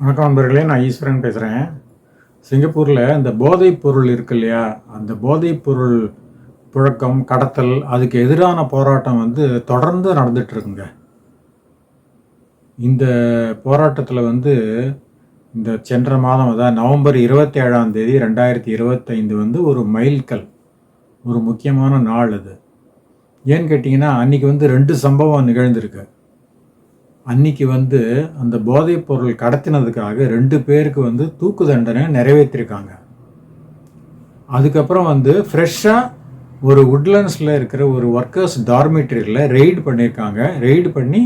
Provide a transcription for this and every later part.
வணக்கம் நண்பர்களே நான் ஈஸ்வரன் பேசுகிறேன் சிங்கப்பூரில் இந்த போதைப் பொருள் இருக்கு இல்லையா? அந்த போதைப் பொருள் புழக்கம் கடத்தல் அதுக்கு எதிரான போராட்டம் வந்து தொடர்ந்து நடந்துகிட்ருக்குங்க இந்த போராட்டத்தில் வந்து இந்த சென்ற மாதம் அதாவது நவம்பர் இருபத்தி ஏழாம் தேதி ரெண்டாயிரத்தி இருபத்தைந்து வந்து ஒரு மைல்கல் ஒரு முக்கியமான நாள் அது. ஏன்னு கேட்டிங்கன்னா அன்றைக்கி வந்து ரெண்டு சம்பவம் நிகழ்ந்திருக்கு. அன்னைக்கு வந்து அந்த போதைப் பொருள் கடத்தினதுக்காக ரெண்டு பேருக்கு வந்து தூக்கு தண்டனை நிறைவேற்றிருக்காங்க. அதுக்கப்புறம் வந்து ஃப்ரெஷ்ஷாக ஒரு உட்லண்ட்ஸில் இருக்கிற ஒரு ஒர்க்கர்ஸ் டார்மிட்ரியில் ரெய்டு பண்ணியிருக்காங்க. ரெய்டு பண்ணி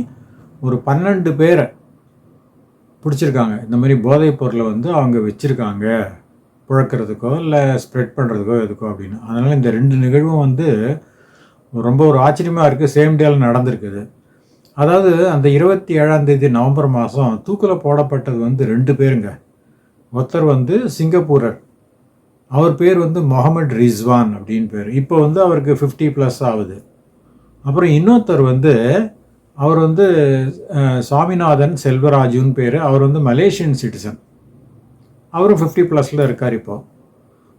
ஒரு பன்னெண்டு பேரை பிடிச்சிருக்காங்க. இந்த மாதிரி போதைப் பொருளை வந்து அவங்க வச்சுருக்காங்க. புழக்கிறதுக்கோ இல்லை ஸ்ப்ரெட் பண்ணுறதுக்கோ எதுக்கோ அப்படின்னு. அதனால் இந்த ரெண்டு நிகழ்வும் வந்து ரொம்ப ஒரு ஆச்சரியமாக இருக்குது சேம் டேல நடந்திருக்குது. அதாவது அந்த இருபத்தி ஏழாம் தேதி நவம்பர் மாதம் தூக்கில் போடப்பட்டது வந்து ரெண்டு பேருங்க. ஒருத்தர் வந்து சிங்கப்பூரர் அவர் பேர் வந்து முகமது ரிஸ்வான் அப்படின்னு பேர். இப்போ வந்து அவருக்கு ஃபிஃப்டி ப்ளஸ் ஆகுது. அப்புறம் இன்னொருத்தர் வந்து அவர் வந்து சாமிநாதன் செல்வராஜுன்னு பேர். அவர் வந்து மலேசியன் சிட்டிசன். அவரும் ஃபிஃப்டி ப்ளஸில் இருக்கார் இப்போது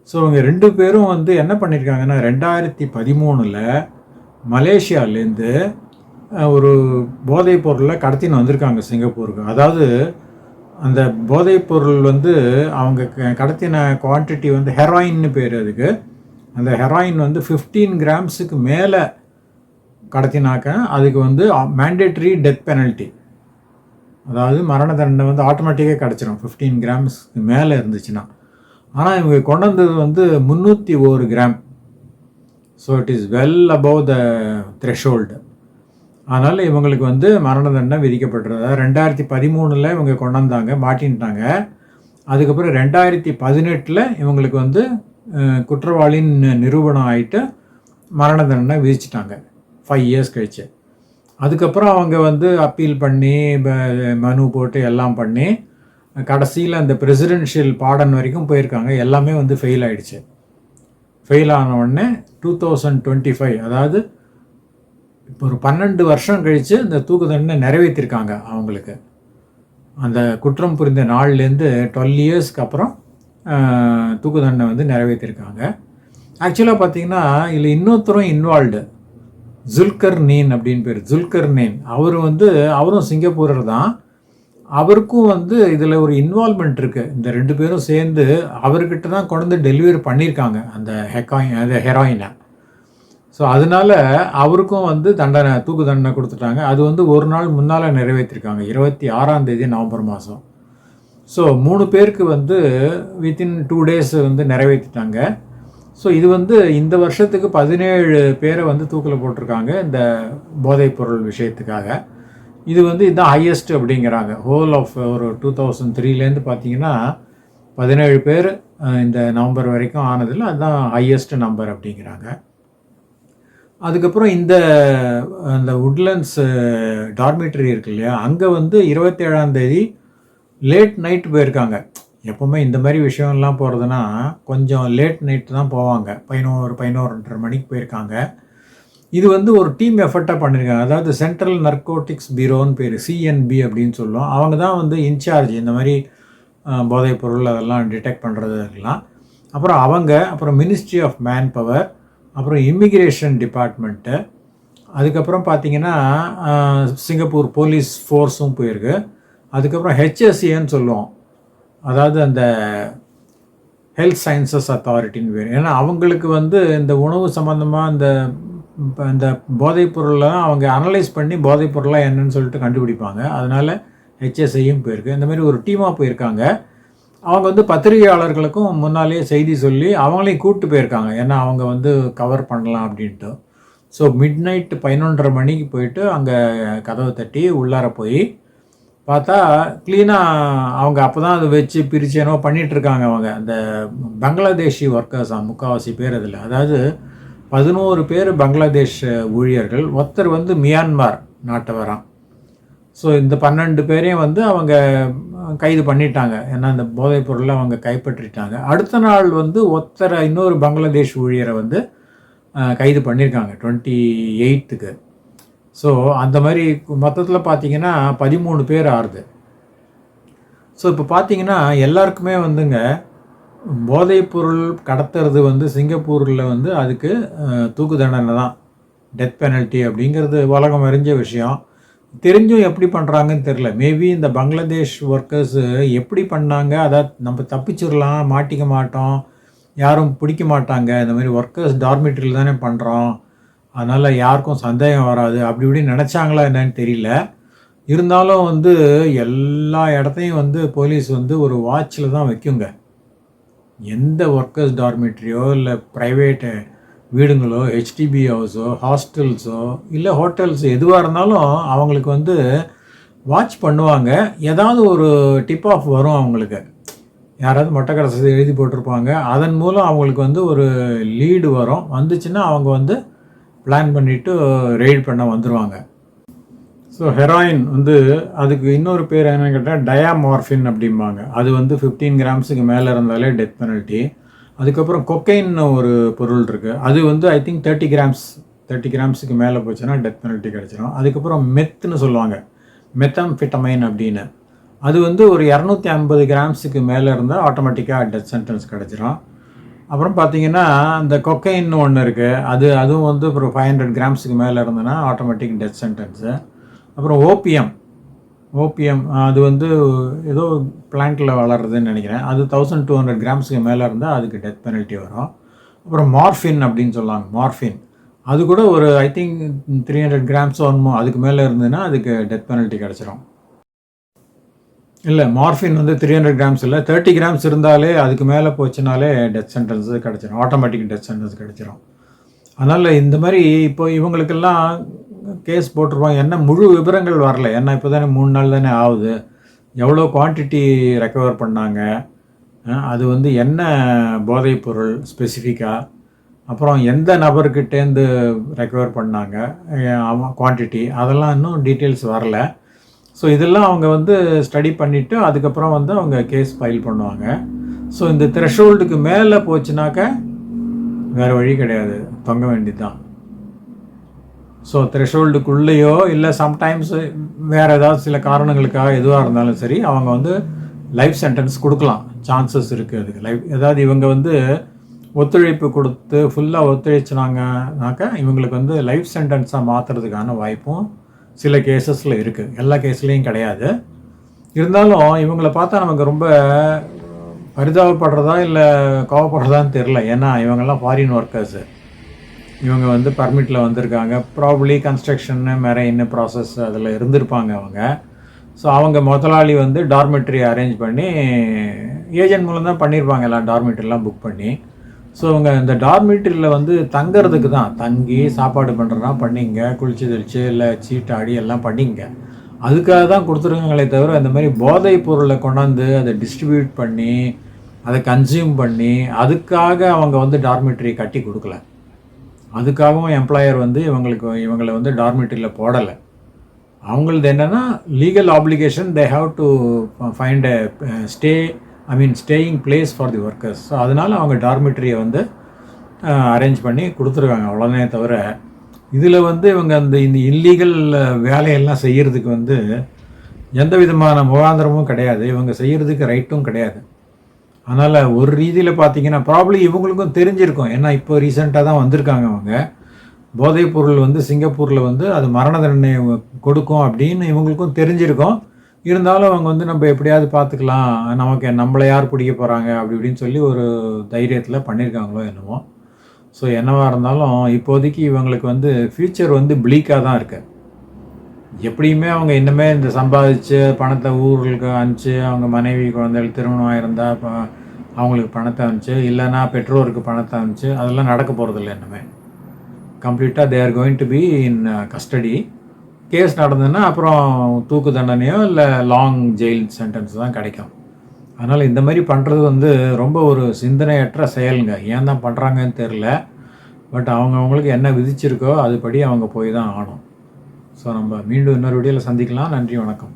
ஸோ இவங்க ரெண்டு பேரும் வந்து என்ன பண்ணியிருக்காங்கன்னா ரெண்டாயிரத்தி பதிமூணில் மலேசியாலேருந்து ஒரு போதைப் பொருளை கடத்தின்னு வந்திருக்காங்க சிங்கப்பூருக்கு. அதாவது அந்த போதைப் பொருள் வந்து அவங்க க- கடத்தின குவான்டிட்டி வந்து ஹெராயின்னு பேர் அதுக்கு. அந்த ஹெராயின் வந்து 15 கிராம்ஸுக்கு மேலே கடத்தினாக்க அதுக்கு வந்து மேண்டேட்ரி டெத் பெனல்ட்டி அதாவது மரண தண்டனை வந்து ஆட்டோமேட்டிக்காக கிடச்சிரும். 15 கிராம்ஸ்க்கு மேலே இருந்துச்சுன்னா. ஆனால் இவங்க கொண்டு வந்தது வந்து முந்நூற்றி ஒரு gram so it is well above the threshold அதனால் இவங்களுக்கு வந்து மரண தண்டனை விதிக்கப்பட்டிருந்தது. அதாவது ரெண்டாயிரத்தி பதிமூணில் இவங்க கொண்டாந்தாங்க மாட்டின்ட்டாங்க. அதுக்கப்புறம் ரெண்டாயிரத்தி பதினெட்டில் இவங்களுக்கு வந்து குற்றவாளியின் நிரூபணம் ஆகிட்டு மரண தண்டனை விதிச்சிட்டாங்க. ஃபைவ் இயர்ஸ் கழிச்சு. அதுக்கப்புறம் அவங்க வந்து அப்பீல் பண்ணி ப- மனு போட்டு எல்லாம் பண்ணி கடைசியில் அந்த பிரசிடென்ஷியல் பாடன் வரைக்கும் போயிருக்காங்க. எல்லாமே வந்து ஃபெயில் ஆகிடுச்சு ஃபெயில் ஆன உடனே டூ தௌசண்ட் டுவெண்ட்டி ஃபைவ் அதாவது இப்போ ஒரு பன்னெண்டு வருஷம் கழித்து இந்த தூக்கு தண்டனை நிறைவேற்றிருக்காங்க அவங்களுக்கு. அந்த குற்றம் புரிந்த நாள்லேருந்து டுவெல் இயர்ஸ்க்கு அப்புறம் தூக்கு தண்டனை வந்து நிறைவேற்றிருக்காங்க. ஆக்சுவலாக பார்த்தீங்கன்னா இதில் இன்னொருத்தரும் இன்வால்வ்டு ஜுல்கர் நீன் அப்படின்னு பேர். ஜுல்கர் நீன். அவர் வந்து அவரும் சிங்கப்பூரர் தான். அவருக்கும் வந்து இதில் ஒரு இன்வால்மெண்ட் இருக்குது இந்த ரெண்டு பேரும் சேர்ந்து அவர்கிட்ட தான் கொண்டு வந்து டெலிவரி பண்ணியிருக்காங்க. அந்த ஹெக்காயின் அந்த ஹெராயினை ஸோ அதனால அவருக்கும் வந்து தண்டனை தூக்கு தண்டனை கொடுத்துட்டாங்க. அது வந்து ஒரு நாள் முன்னால் நிறைவேற்றிருக்காங்க. இருபத்தி ஆறாம் தேதி நவம்பர் மாதம் ஸோ மூணு பேருக்கு வந்து வித்தின் டூ டேஸ் வந்து நிறைவேற்றிட்டாங்க. ஸோ இது வந்து இந்த வருஷத்துக்கு பதினேழு பேரை வந்து தூக்கில் போட்டிருக்காங்க இந்த போதைப் பொருள் விஷயத்துக்காக. இது வந்து இதுதான் ஹையஸ்ட் அப்படிங்கிறாங்க. ஹோல் ஆஃப் ஒரு டூ தௌசண்ட் த்ரீலேருந்து பார்த்தீங்கன்னா பதினேழு பேர் இந்த நவம்பர் வரைக்கும் ஆனதில் அதுதான் ஹையஸ்ட் நம்பர் அப்படிங்கிறாங்க. அதுக்கப்புறம் இந்த அந்த உட்லண்ட்ஸ் டார்மிட்டரி இருக்கு இல்லையா அங்கே வந்து இருபத்தேழாம் தேதி லேட் நைட் போயிருக்காங்க. எப்போவுமே இந்த மாதிரி விஷயம்லாம் போகிறதுனா கொஞ்சம் லேட் நைட் தான் போவாங்க. பதினோரு பதினோருன்றரை மணிக்கு போயிருக்காங்க. இது வந்து ஒரு டீம் எஃபர்ட்டாக பண்ணியிருக்காங்க அதாவது சென்ட்ரல் நர்கோட்டிக்ஸ் பீரோன்னு பேர் சிஎன்பி அப்படின்னு சொல்லுவோம். அவங்க தான் வந்து இன்சார்ஜ் இந்த மாதிரி போதைப் பொருள் அதெல்லாம் டிடெக்ட் பண்ணுறதுலாம் அப்புறம் அவங்க அப்புறம் மினிஸ்ட்ரி ஆஃப் மேன் பவர் அப்புறம் இமிக்ரேஷன் டிபார்ட்மெண்ட்டு அதுக்கப்புறம் பார்த்தீங்கன்னா சிங்கப்பூர் போலீஸ் ஃபோர்ஸும் போயிருக்கு. அதுக்கப்புறம் ஹெச்எஸ்ஏன்னு சொல்லுவோம். அதாவது அந்த ஹெல்த் சயின்சஸ் அத்தாரிட்டின்னு பேர். ஏன்னா அவங்களுக்கு வந்து இந்த உணவு சம்மந்தமாக இந்த இந்த போதைப்பொருள்லாம் அவங்க அனலைஸ் பண்ணி போதைப் பொருளாக என்னன்னு சொல்லிட்டு கண்டுபிடிப்பாங்க. அதனால் ஹெச்எஸ்ஐயும் போயிருக்கு. இந்த மாதிரி ஒரு டீமாக போயிருக்காங்க. அவங்க வந்து பத்திரிகையாளர்களுக்கும் முன்னாலேயே செய்தி சொல்லி அவங்களையும் கூப்பிட்டு போயிருக்காங்க. ஏன்னா அவங்க வந்து கவர் பண்ணலாம் அப்படின்ட்டு. ஸோ மிட் நைட்டு பதினொன்றரை மணிக்கு போயிட்டு அங்கே கதவை தட்டி உள்ளார போய் பார்த்தா க்ளீனாக அவங்க அப்போ தான் அதை வச்சு பிரித்து என்னவோ பண்ணிகிட்ருக்காங்க அவங்க. அந்த பங்களாதேஷி ஒர்க்கர்ஸ் முக்கால்வாசி பேர் அதில். அதாவது பதினோரு பேர் பங்களாதேஷ் ஊழியர்கள். ஒருத்தர் வந்து மியான்மார் நாட்டவரான் ஸோ இந்த பன்னெண்டு பேரையும் வந்து அவங்க கைது பண்ணிட்டாங்க. ஏன்னா அந்த போதைப் பொருளை அவங்க கைப்பற்றிட்டாங்க. அடுத்த நாள் வந்து ஒருத்தரை இன்னொரு பங்களாதேஷ் ஊழியரை வந்து கைது பண்ணியிருக்காங்க டுவெண்ட்டி எயித்துக்கு ஸோ அந்த மாதிரி மொத்தத்தில் பார்த்தீங்கன்னா பதிமூணு பேர் ஆறுது. ஸோ இப்போ பார்த்தீங்கன்னா எல்லாருக்குமே வந்துங்க போதைப்பொருள் கடத்துறது வந்து சிங்கப்பூரில் வந்து அதுக்கு தூக்கு தண்டனை தான். டெத் பெனல்ட்டி அப்படிங்கிறது உலகம் அறிஞ்ச விஷயம். தெரிஞ்சும் எப்படி பண்ணுறாங்கன்னு தெரில மேபி இந்த பங்களாதேஷ் ஒர்க்கர்ஸு எப்படி பண்ணாங்க அதை நம்ம தப்பிச்சிடலாம் மாட்டிக்க மாட்டோம் யாரும் பிடிக்க மாட்டாங்க இந்த மாதிரி ஒர்க்கர்ஸ் டார்மெட்ரியில் தானே பண்ணுறோம் அதனால் யாருக்கும் சந்தேகம் வராது அப்படி இப்படின்னு நினச்சாங்களா என்னன்னு தெரியல. இருந்தாலும் வந்து எல்லா இடத்தையும் வந்து போலீஸ் வந்து ஒரு வாட்சில் தான் வைக்குங்க. எந்த ஒர்க்கர்ஸ் டார்மெட்ரியோ இல்லை ப்ரைவேட்டு வீடுங்களோ ஹெச்டிபி ஹவுஸோ ஹாஸ்டல்ஸோ இல்லை ஹோட்டல்ஸ் எதுவாக இருந்தாலும் அவங்களுக்கு வந்து வாட்ச் பண்ணுவாங்க. ஏதாவது ஒரு டிப் ஆஃப் வரும் அவங்களுக்கு. யாராவது மொட்டை கடைசி எழுதி போட்டிருப்பாங்க. அதன் மூலம் அவங்களுக்கு வந்து ஒரு லீடு வரும். வந்துச்சுன்னா அவங்க வந்து பிளான் பண்ணிவிட்டு ரெய்ட் பண்ண வந்துடுவாங்க ஸோ ஹெராயின் வந்து அதுக்கு இன்னொரு பேர் என்னன்னு கேட்டால் டயாமார்ஃபின் அப்படிம்பாங்க. அது வந்து ஃபிஃப்டீன் கிராம்ஸுக்கு மேலே இருந்தாலே டெத் பெனல்ட்டி அதுக்கப்புறம் கொக்கைன்னு ஒரு பொருள் இருக்குது அது வந்து I think thirty grams thirty கிராம்ஸுக்கு மேலே போச்சுன்னா டெத் பெனல்ட்டி கிடச்சிரும். அதுக்கப்புறம் மெத்துன்னு சொல்லுவாங்க. மெத்தம்ஃபிட்டமைன் அப்படின்னு. அது வந்து ஒரு இரநூத்தி ஐம்பது கிராம்ஸுக்கு மேலே இருந்தால் ஆட்டோமேட்டிக்காக டெத் சென்டென்ஸ் கிடச்சிரும். அப்புறம் பார்த்தீங்கன்னா இந்த கொக்கைன்னு ஒன்று இருக்குது அது அதுவும் வந்து ஒரு ஃபைவ் ஹண்ட்ரட் கிராம்ஸுக்கு மேலே இருந்ததுன்னா ஆட்டோமேட்டிக் டெத் சென்டென்ஸு அப்புறம் ஓபிஎம் ஓபிஎம் அது வந்து ஏதோ பிளான்ட்டில் வளருதுன்னு நினைக்கிறேன். அது தௌசண்ட் டூ ஹண்ட்ரட் கிராம்ஸுக்கு மேலே இருந்தால் அதுக்கு டெத் பெனல்ட்டி வரும். அப்புறம் மார்ஃபின் அப்படின்னு சொல்லுவாங்க மார்ஃபின் அது கூட ஒரு I think three hundred grams one more அதுக்கு மேலே இருந்ததுன்னா அதுக்கு டெத் பெனல்ட்டி கிடச்சிரும். இல்லை மார்ஃபின் வந்து த்ரீ ஹண்ட்ரட் கிராம்ஸ் இல்லை தேர்ட்டி கிராம்ஸ் இருந்தாலே அதுக்கு மேலே போச்சுனாலே டெத் சென்டென்ஸ் கிடச்சிரும். ஆட்டோமேட்டிக் டெத் சென்டென்ஸ் கிடச்சிரும். அதனால் இந்த மாதிரி இப்போ இவங்களுக்கெல்லாம் கேஸ் போட்டிருப்பாங்க. என்ன முழு விவரங்கள் வரல. ஏன்னா இப்போ தானே மூணு நாள் தானே ஆகுது. எவ்வளோ குவான்டிட்டி ரெக்கவர் பண்ணாங்க? அது வந்து என்ன போதைப் பொருள் ஸ்பெசிஃபிக்காக அப்புறம் எந்த நபர்கிட்டேருந்து ரெக்கவர் பண்ணாங்க? குவான்டிட்டி அதெல்லாம் இன்னும் டீட்டெயில்ஸ் வரல. ஸோ இதெல்லாம் அவங்க வந்து ஸ்டடி பண்ணிவிட்டு அதுக்கப்புறம் வந்து அவங்க கேஸ் ஃபைல் பண்ணுவாங்க. ஸோ இந்த த்ரெஷோல்டுக்கு மேலே போச்சுனாக்க வேறு வழி கிடையாது. தொங்க வேண்டியது தான் ஸோ த்ரெஷோல்டுக்குள்ளேயோ இல்லை சம்டைம்ஸ் வேறு ஏதாவது சில காரணங்களுக்காக எதுவாக இருந்தாலும் சரி அவங்க வந்து லைஃப் சென்டென்ஸ் கொடுக்கலாம். சான்சஸ் இருக்குது அதுக்கு. லைஃப் ஏதாவது இவங்க வந்து ஒத்துழைப்பு கொடுத்து ஃபுல்லாக ஒத்துழைச்சினாங்கனாக்கா இவங்களுக்கு வந்து லைஃப் சென்டென்ஸாக மாற்றுறதுக்கான வாய்ப்பும் சில கேசஸில் இருக்குது எல்லா கேஸ்லேயும் கிடையாது. இருந்தாலும் இவங்களை பார்த்தா நமக்கு ரொம்ப பரிதாபப்படுறதா இல்லை கோவப்படுறதான்னு தெரில ஏன்னா இவங்கெல்லாம் ஃபாரின் ஒர்க்கர்ஸு இவங்க வந்து பர்மிட்டில் வந்திருக்காங்க. ப்ராப்ளி கன்ஸ்ட்ரக்ஷன்னு மெரெயின் ப்ராசஸ் அதில் இருந்திருப்பாங்க அவங்க. ஸோ அவங்க முதலாளி வந்து டார்மெட்ரி அரேஞ்ச் பண்ணி ஏஜென்ட் மூலம் தான் பண்ணியிருப்பாங்க எல்லாம் டார்மெட்ரிலாம் புக் பண்ணி. ஸோ அவங்க இந்த டார்மெட்ரியில் வந்து தங்கிறதுக்கு தான். தங்கி சாப்பாடு பண்ணுறதுனா பண்ணிங்க. குளிச்சு தெளிச்சு இல்லை சீட்டாடி எல்லாம் பண்ணிங்க. அதுக்காக தான் கொடுத்துருக்காங்களே தவிர இந்த மாதிரி போதைப் பொருளை கொண்டாந்து அதை டிஸ்ட்ரிபியூட் பண்ணி அதை கன்சியூம் பண்ணி அதுக்காக அவங்க வந்து டார்மெட்ரி கட்டி கொடுக்கல. அதுக்காகவும் எம்ப்ளாயர் வந்து இவங்களுக்கு இவங்களை வந்து டார்மெட்ரியில் போடலை. அவங்களது என்னென்னா legal application they have to find a stay I mean staying place for the workers so அதனால் அவங்க டார்மெட்ரியை வந்து அரேஞ்ச் பண்ணி கொடுத்துருக்காங்க அவ்வளோனே தவிர இதில் வந்து இவங்க அந்த இந்த இல்லீகல் வேலையெல்லாம் செய்கிறதுக்கு வந்து எந்த விதமான முகாந்திரமும் கிடையாது. இவங்க செய்கிறதுக்கு ரைட்டும் கிடையாது. அதனால் ஒரு ரீதியில் பார்த்தீங்கன்னா ப்ராப்ளம் இவங்களுக்கும் தெரிஞ்சிருக்கும். ஏன்னா இப்போ ரீசெண்டாக தான் வந்திருக்காங்க அவங்க. போதைப் பொருள் வந்து சிங்கப்பூரில் வந்து அது மரண தண்டனை கொடுக்கும் அப்படின்னு இவங்களுக்கும் தெரிஞ்சிருக்கும். இருந்தாலும் அவங்க வந்து நம்ம எப்படியாவது பார்த்துக்கலாம் நமக்கு நம்மளை யார் பிடிக்க போகிறாங்க அப்படி இப்படின்னு சொல்லி ஒரு தைரியத்தில் பண்ணியிருக்காங்களோ என்னமோ. ஸோ என்னவாக இருந்தாலும் இப்போதைக்கு இவங்களுக்கு வந்து ஃப்யூச்சர் வந்து ப்ளீக்காக தான் இருக்குது எப்படியுமே அவங்க இன்னுமே இந்த சம்பாதிச்சு பணத்தை ஊர்களுக்கு அனுப்பிச்சு அவங்க மனைவி குழந்தைகள் திருமணம் இருந்தால் இப்போ அவங்களுக்கு பணத்தை அனுப்பிச்சு இல்லைன்னா பெற்றோருக்கு பணத்தை அனுப்பிச்சு அதெல்லாம் நடக்க போகிறதில்ல இன்னுமே. கம்ப்ளீட்டாக they are going to be in custody case நடந்ததுன்னா அப்புறம் தூக்கு தண்டனையோ இல்லை லாங் ஜெயில் சென்டென்ஸ் தான் கிடைக்கும். அதனால் இந்த மாதிரி பண்ணுறது வந்து ரொம்ப ஒரு சிந்தனையற்ற செயலுங்க. ஏன் தான் பண்ணுறாங்கன்னு தெரில பட் அவங்க அவங்களுக்கு என்ன விதிச்சிருக்கோ அதுபடி அவங்க போய் தான் ஆகணும். ஸோ நம்ம மீண்டும் இன்னொரு வீடியோவில் சந்திக்கலாம். நன்றி வணக்கம்.